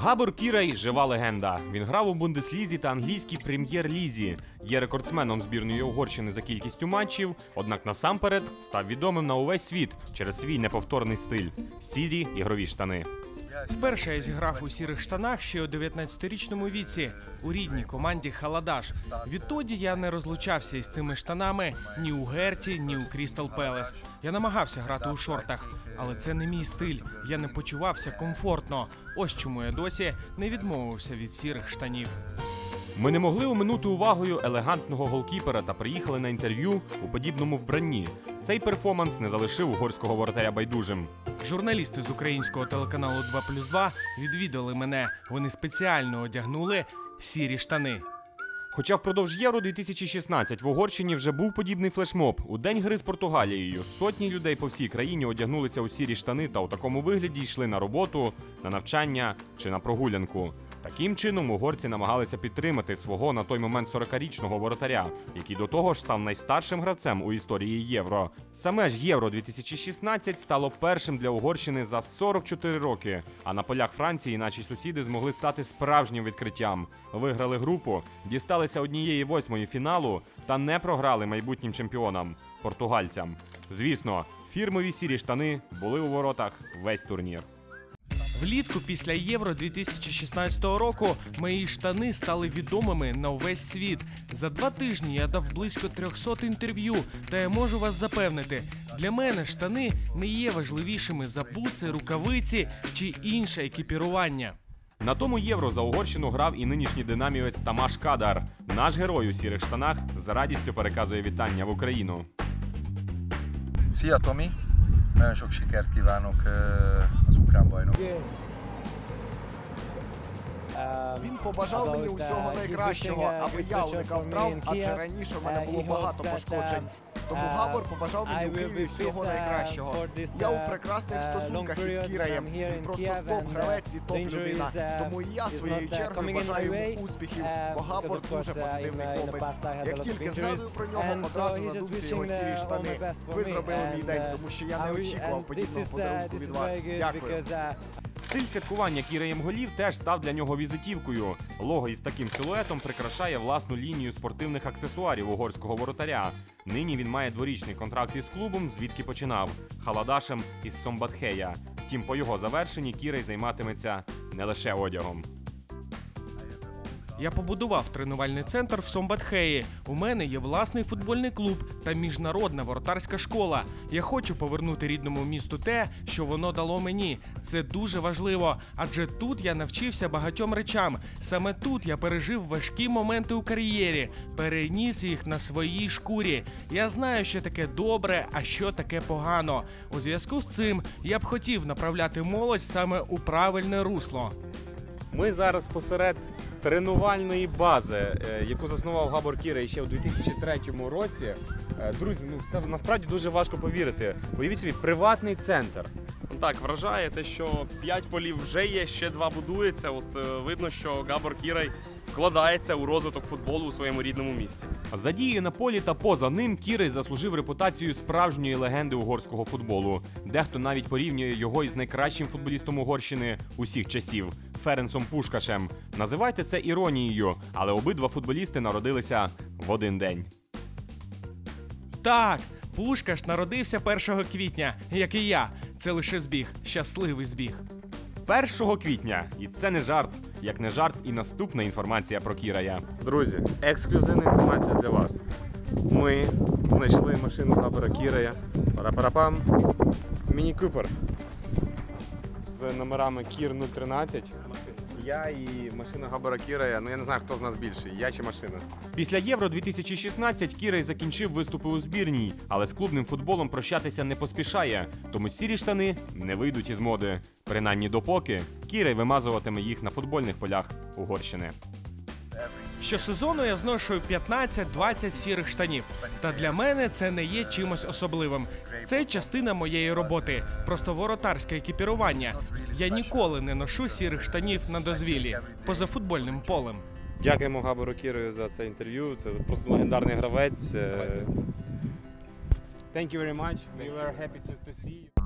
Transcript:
Габор Кірай жива легенда. Він грав у Бундеслізі та англійській прем'єр-лізі. Є рекордсменом збірної Угорщини за кількістю матчів. Однак насамперед став відомим на увесь світ через свій неповторний стиль сірі ігрові штани. Вперше я зіграв у сірих штанах ще у 19-річному віці у рідній команді Халадаш. Відтоді я не розлучався із цими штанами ні у Герті, ні у Крістал Пелес. Я намагався грати у шортах, але це не мій стиль. Я не почувався комфортно. Ось чому я досі не відмовився від сірих штанів. Ми не могли оминути увагою елегантного голкіпера та приїхали на інтерв'ю у подібному вбранні. Цей перформанс не залишив угорського воротаря байдужим. Журналісти з українського телеканалу 2 плюс 2 відвідали мене. Вони спеціально одягнули сірі штани. Хоча впродовж Євро 2016 в Угорщині вже був подібний флешмоб. У день гри з Португалією сотні людей по всій країні одягнулися у сірі штани та у такому вигляді йшли на роботу, на навчання чи на прогулянку. Таким чином угорці намагалися підтримати свого на той момент 40-річного воротаря, який до того ж став найстаршим гравцем у історії Євро. Саме ж Євро 2016 стало першим для Угорщини за 44 роки. А на полях Франції наші сусіди змогли стати справжнім відкриттям. Виграли групу, дісталися однієї восьмої фіналу та не програли майбутнім чемпіонам португальцям. Звісно, фірмові сірі штани були у воротах весь турнір. Влітку після Євро 2016 року мої штани стали відомими на увесь світ. За два тижні я дав близько 300 інтерв'ю, та я можу вас запевнити, для мене штани не є важливішими за буци, рукавиці чи інше екіпірування. На тому євро за Угорщину грав і нинішній динамівець Тамаш Кадар. Наш герой у сірих штанах з радістю переказує вітання в Україну. Szia Tomi! Nagyon sok sikert kívánok az ukrán bajnok. Він побажав мені усього найкращого, аби я уникав травм, адже раніше в мене було багато пошкоджень. Тому Габор побажав мені у Києві всього найкращого. Я у прекрасних стосунках із Кіраєм. Він просто топ-гравець і топ-людина. Тому і я своєю чергою бажаю йому успіхів, бо Габор дуже позитивний хлопець. Як тільки згадую про нього, одразу на думці його сірі штани. Ви зробили мій день, тому що я не очікував подібного подарунку від вас. Дякую. Стиль святкування кіреєм голів теж став для нього візитівкою. Лого із таким силуетом прикрашає власну лінію спортивних аксесуарів угорського воротаря. Нині він має дворічний контракт із клубом, звідки починав халадашем із Сомбатхея. Втім, по його завершенні Кірей займатиметься не лише одягом. Я побудував тренувальний центр в Сомбатхеї. У мене є власний футбольний клуб та міжнародна воротарська школа. Я хочу повернути рідному місту те, що воно дало мені. Це дуже важливо, адже тут я навчився багатьом речам. Саме тут я пережив важкі моменти у кар'єрі, переніс їх на своїй шкурі. Я знаю, що таке добре, а що таке погано. У зв'язку з цим я б хотів направляти молодь саме у правильне русло. Ми зараз посеред тренувальної бази, е, яку заснував Габор Кірей ще у 2003 році. Е, Друзі, ну це насправді дуже важко повірити. Уявіть собі, приватний центр. Так, вражає те, що 5 полів вже є, ще два будується. От е, видно, що Габор Кірай вкладається у розвиток футболу у своєму рідному місті. За дії на полі та поза ним Кірей заслужив репутацію справжньої легенди угорського футболу. Дехто навіть порівнює його із найкращим футболістом Угорщини усіх часів Ференцом Пушкашем. Називайте це іронією, але обидва футболісти народилися в один день. Так, Пушкаш народився 1 квітня, як і я. Це лише збіг, щасливий збіг. 1 квітня, і це не жарт, як не жарт, і наступна інформація про Кірая. Друзі, ексклюзивна інформація для вас. Ми знайшли машину Габера Кірая. Парапарапам. Міні Купер з номерами Кір 013. Я і машина Габора Кіра. Ну я не знаю, хто з нас більший, я чи машина. Після Євро 2016 Кірей закінчив виступи у збірній, але з клубним футболом прощатися не поспішає. Тому сірі штани не вийдуть із моди. Принаймні допоки Кірей вимазуватиме їх на футбольних полях Угорщини. Щосезону я зношую 15-20 сірих штанів. Та для мене це не є чимось особливим. Це частина моєї роботи, просто воротарське екіпірування. Я ніколи не ношу сірих штанів на дозвіллі поза футбольним полем. Дякуємо Габору Кірою за це інтерв'ю. Це просто легендарний гравець. Thank you very much. We were happy to, see you.